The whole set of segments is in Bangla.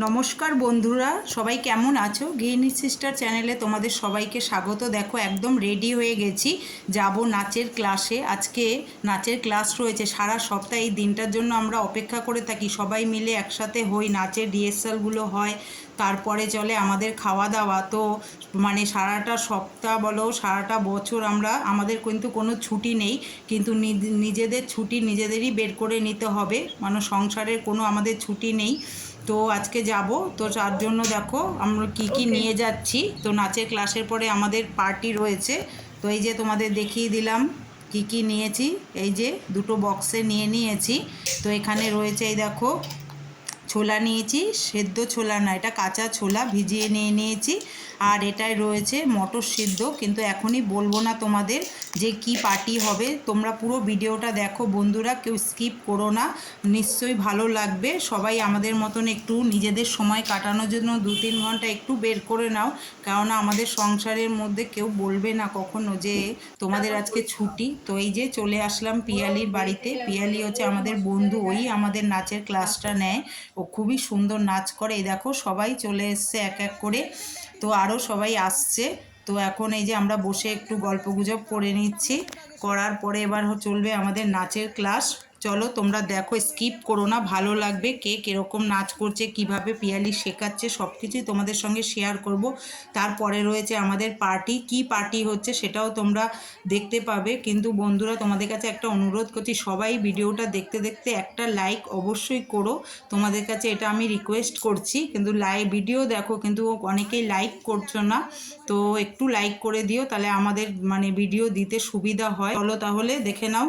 নমস্কার বন্ধুরা, সবাই কেমন আছো? গৃহিণী সিস্টার চ্যানেলে তোমাদের সবাইকে স্বাগত। দেখো, একদম রেডি হয়ে গেছি। যাব নাচের ক্লাসে আজকে নাচের ক্লাস রয়েছে। সারা সপ্তাহে এই দিনটার জন্য আমরা অপেক্ষা করে থাকি। সবাই মিলে একসাথে হই। নাচের রিহার্সালগুলো হয়। তারপরে চলে আমাদের খাওয়া দাওয়া। তো মানে সারাটা সপ্তাহ বলো, সারাটা বছর আমরা, আমাদের কিন্তু কোনো ছুটি নেই। কিন্তু নিজ- নিজেদের ছুটি নিজেদেরই বের করে নিতে হবে। মানে সংসারের কোনো আমাদের ছুটি নেই। তো আজকে যাব। তো তার জন্য দেখো আমরা কি কি নিয়ে যাচ্ছি। তো নাচের ক্লাসের পরে আমাদের পার্টি রয়েছে। তো এই যে তোমাদের দেখিয়ে দিলাম কি কি নিয়েছি। এই যে দুটো বক্সে নিয়ে নিয়েছি। তো এখানে রয়েছে এই দেখো ছোলা নিয়েছি, সেদ্ধ ছোলা না, এটা কাঁচা ছোলা ভিজিয়ে নিয়ে নিয়েছি। আর এটায় রয়েছে মটর সিদ্ধ, কিন্তু এখনই বলব না তোমাদের যে কি পার্টি হবে। তোমরা পুরো ভিডিওটা দেখো বন্ধুরা, কেউ স্কিপ করো না, নিশ্চয়ই ভালো লাগবে। সবাই আমাদের মতন একটু নিজেদের সময় কাটানোর জন্য দু তিন ঘণ্টা একটু বের করে নাও, কেননা আমাদের সংসারের মধ্যে কেউ বলবে না কখনো যে তোমাদের আজকে ছুটি। তো এই যে চলে আসলাম পিয়ালির বাড়িতে। পিয়ালি হচ্ছে আমাদের বন্ধু, ওই আমাদের নাচের ক্লাসটা নেয়। ও খুবই সুন্দর নাচ করে। এই দেখো সবাই চলে এসছে এক এক করে। তো আরও সবাই আসছে। তো এখন এই যে আমরা বসে একটু গল্প গুজব করে নিচ্ছি। করার পরে এবার চলবে আমাদের নাচের ক্লাস। চলো তোমরা দেখো স্কিপ করো না, ভালো লাগবে, কে কীরকম নাচ করছে, কীভাবে পিয়ালি শেখাচ্ছে সব কিছুই তোমাদের সঙ্গে শেয়ার করব। তারপরে রয়েছে আমাদের পার্টি কি পার্টি হচ্ছে সেটাও তোমরা দেখতে পাবে। কিন্তু বন্ধুরা, তোমাদের কাছে একটা অনুরোধ করছি, সবাই ভিডিওটা দেখতে দেখতে একটা লাইক অবশ্যই করো। তোমাদের কাছে এটা আমি রিকোয়েস্ট করছি, কিন্তু লাই ভিডিও দেখো, কিন্তু অনেকেই লাইক করছ না। তো একটু লাইক করে দিও, তাহলে আমাদের মানে ভিডিও দিতে সুবিধা হয়। চলো তাহলে দেখে নাও।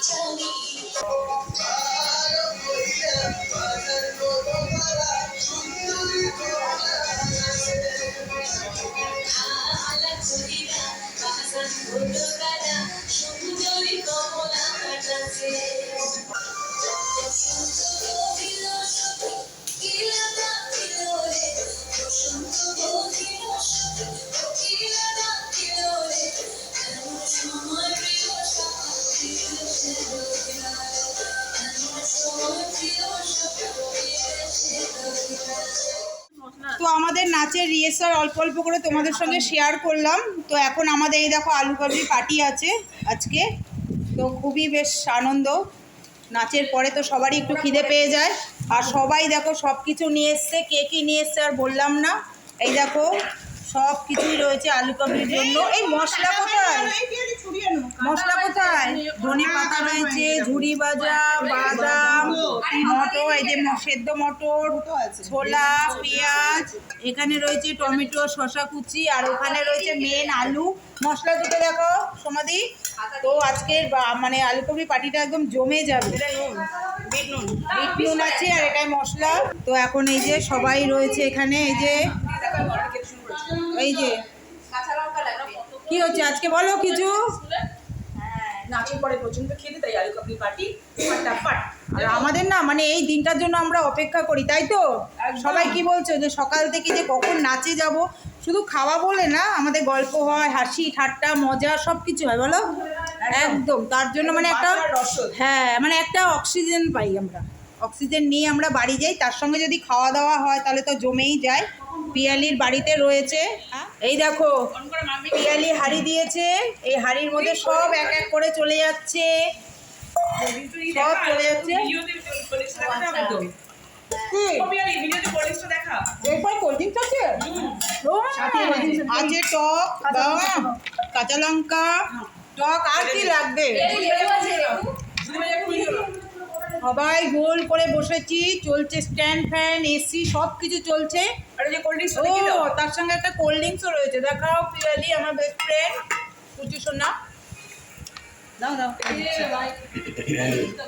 চলি নাচের রিহার্সাল অল্প অল্প করে তোমাদের সঙ্গে শেয়ার করলাম। তো এখন আমাদের এই দেখো আলু কাবলি পার্টি আছে আজকে। তো খুবই বেশ আনন্দ। নাচের পরে তো সবারই একটু খিদে পেয়ে যায়। আর সবাই দেখো সব কিছু নিয়ে এসছে, কে কী নিয়ে এসছে আর বললাম না। এই দেখো সব কিছুই রয়েছে আলু কাবলির জন্য। এই মশলা কোথায়? মশলা কোথায়? ধনে পাতা রয়েছে ঝুড়ি ভাজা, বাদাম মটর এই যে সেদ্ধ মটর ছোলা পেঁয়াজ এখানে রয়েছে টমেটো শসা কুচি আর ওখানে রয়েছে মেন আলু। মশলা দুটো দেখো সমাধি। তো আজকের মানে আলুকপি পাটিটা একদম জমে যাবে। বিট নুন। আছে আর এটাই মশলা। তো এখন এই যে সবাই রয়েছে এখানে এই যে এই যে। কি হচ্ছে আজকে বলো কিছু? নাচের পরে প্রচণ্ড খেতে তাই আলু কাবলি ফাটাফাট। আর আমাদের না মানে এই দিনটার জন্য আমরা অপেক্ষা করি তাই তো? সবাই কি বলছো যে সকাল থেকে যে কখন নাচে যাব শুধু খাওয়া বলে না আমাদের গল্প হয় হাসি ঠাট্টা মজা সব কিছু হয় বলো? একদম। তার জন্য মানে একটা হ্যাঁ মানে একটা অক্সিজেন পাই আমরা। অক্সিজেন নিয়ে আমরা বাড়ি যাই তার সঙ্গে যদি খাওয়া দাওয়া হয় তাহলে তো জমেই যায়। পিয়ালির বাড়িতে রয়েছে এই দেখো পিয়ালি হাড়ি দিয়েছে এই হাড়ির মধ্যে সব এক এক করে চলে যাচ্ছে। সব চলে যাচ্ছে। এরপর কোল্ড ড্রিঙ্কস আছে আছে টক বাদাম, কাঁচা লঙ্কা টক আর কি লাগবে? সবাই গোল করে বসেছি চলছে স্ট্যান্ড ফ্যান এসি সব কিছু চলছে ও তার সঙ্গে একটা কোল্ড ড্রিঙ্কসও রয়েছে। দেখাও পিয়ালি আমার বেস্ট ফ্রেন্ড কুচু সোনা?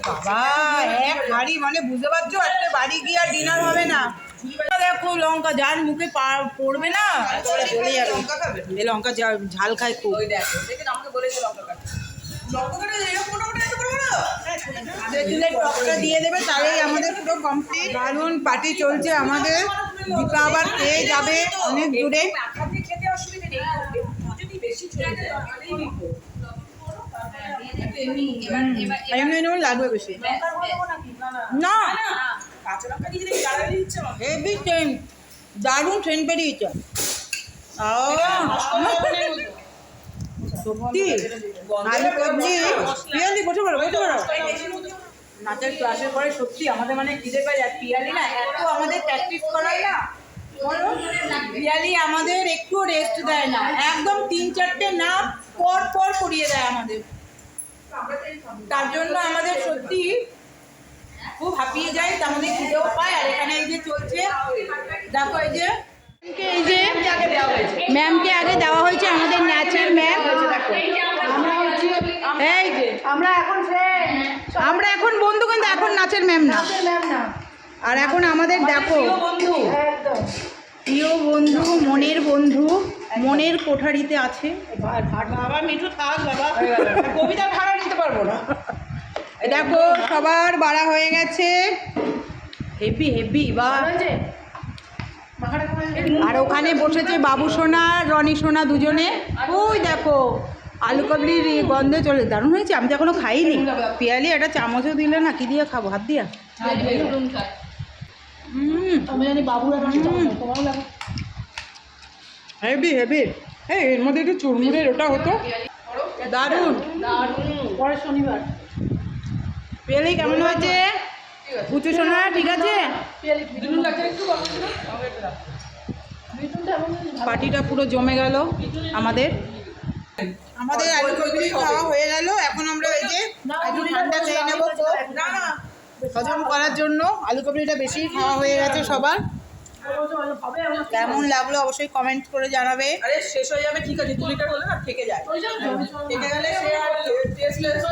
বাবা এক হাড়ি মানে বুঝতে পারছ? একটা বাড়ি গিয়ে আর ডিনার হবে না। দেখো লঙ্কা যার মুখে পা- পড়বে না যাবে লঙ্কা ঝাল খায় খুব। টকটা দিয়ে দেবে তাহলেই আমাদের পুরো কমপ্লিট দারুণ পার্টি চলছে আমাদের। দীপা আবার পেয়ে যাবে অনেক দূরে। খেতে অসুবিধা নেই। যদি বেশি চলে যায় তাহলেই বিপদ এমনি এমনি লাগবে বেশি। না। হেভি দারুণ ট্রেন বেরিয়েছে সত্যি। আলু সবজি পিয়ালি বসে পড়ো বসে পড়ো। নাচের ক্লাসের পরে সত্যি আমাদের মানে খিদে পায় আর পিয়ালি না এত আমাদের প্র্যাকটিস করায় না। পিয়ালি আমাদের একটু রেস্ট দেয় না। একদম তিন চারটে না পর পর করিয়ে দেয় আমাদের। তার জন্য আমাদের সত্যি খুব হাঁপিয়ে যায় তা আমাদের খিদেও পায় আর এখানে এই যে চলছে দেখো এই যে এই যে ম্যামকে আগে দেওয়া হয়েছে আমাদের ন্যাচের ম্যাম। এই যে আমরা এখন আমরা এখন বন্ধু কিন্তু এখন নাচের ম্যাম না। ম্যাম না। আর এখন আমাদের দেখো। বন্ধু। একদম। প্রিয় বন্ধু মনের বন্ধু মনের কোঠারিতে আছে। বাবা মিঠু থাক বাবা। কবিতা ভাড়া নিতে পারব না। দেখো সবার বাড়া হয়ে গেছে। হেভি হেভি বা? আর ওখানে বসেছে বাবু সোনা রনি সোনা দুজনে। ওই দেখো আলু কাবলির গন্ধে চলে। দারুণ হয়েছে আমি তো এখনও খাইনি। পিয়ালি একটা চামচও দিলে না কি দিয়ে খাব? হাত দিয়া। হুম। আমি জানি বাবুরা হেভি হেভি এই এর মধ্যে একটু চুরমুড়ের ওটা হতো। দারুণ। পরের শনিবার। পিয়ালি কেমন হয়েছে? উঁচু সোনা ঠিক আছে। পার্টিটা পুরো জমে গেল আমাদের। আমাদের আলু কচুরি খাওয়া হয়ে গেল। এখন আমরা এই যে একটু ঠান্ডা খেয়ে নেব হজম করার জন্য আলু কচুরিটা বেশি খাওয়া হয়ে গেছে সবার। কেমন লাগল অবশ্যই কমেন্ট করে জানাবে। আরে শেষ হয়ে যাবে ঠিক আছে দু লিটার হলে না থেকে যায়। থেকে গেলে সে আর টেস্টলেস